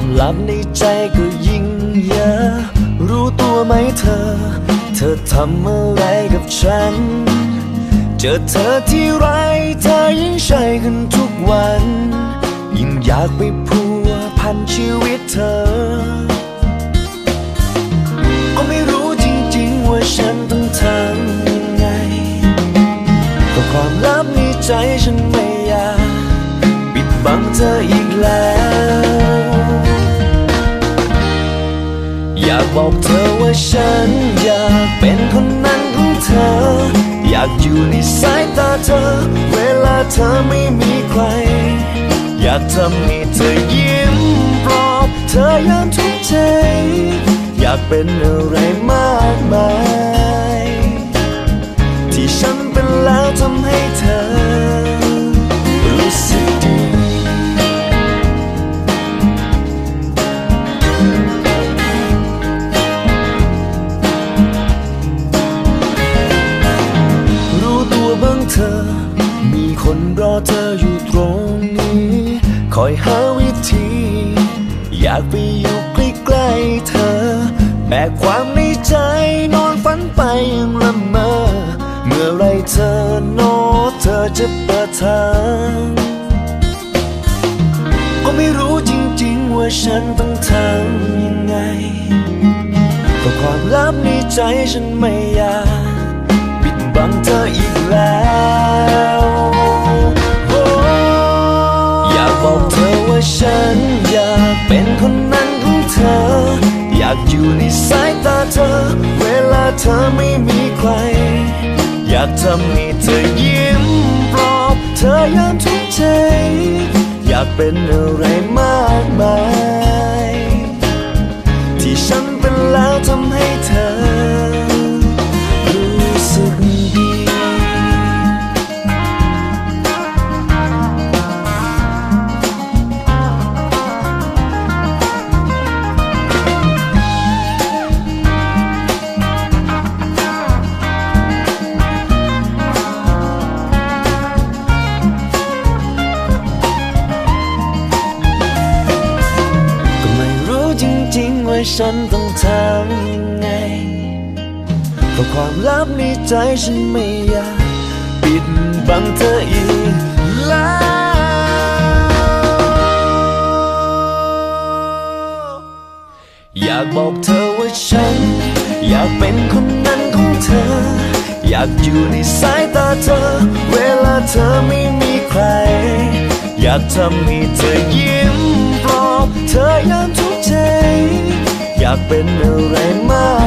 ความลับในใจก็ยิ่งเยอะ รู้ตัวไหมเธอ เธอทำอะไรกับฉัน เจอเธอที่ไรเธอยิ่งใช่ขึ้นทุกวัน ยิ่งอยากไปพัวพันชีวิตเธอก็ไม่รู้จริงๆว่าฉันต้องทำยังไงก็ความลับในใจฉันไม่อยากปิดบังเธออีกแล้ว บอกเธอว่าฉันอยากเป็นคนนั้นของเธอ อยากอยู่ในสายตาเธอ เวลาเธอไม่มีใคร อยากทำให้เธอยิ้มปลอบเธอยามทุกข์ใจ อยากเป็นอะไรมากมาย คนรอเธออยู่ตรงนี้ คอยหาวิธี อยากไปอยู่ใกล้ๆเธอแบกความในใจนอนฝันไปยังละเมอ เมื่อไรเธอโนเธอจะเปิดทางก็ไม่รู้จริงๆว่าฉันต้องทำยังไงก็ความลับในใจฉันไม่อยากปิดบังเธออีก บอกเธอว่าฉันอยากเป็นคนนั้นของเธอ อยากอยู่ในสายตาเธอ เวลาเธอไม่มีใคร อยากทำให้เธอยิ้มปลอบเธอยามทุกข์ใจ อยากเป็นอะไรมากมาย ที่ฉันเป็นแล้วทำให้ ฉันต้องทำยังไงเพราะความลับในใจฉันไม่อยากปิดบังเธออีกแล้วอยากบอกเธอว่าฉัน อยากเป็นคนนั้นของเธอ อยากอยู่ในสายตาเธอ เวลาเธอไม่มีใคร อยากทำให้เธอยิ้มปลอบเธอยามทุกใจากเป็นอะไรมาก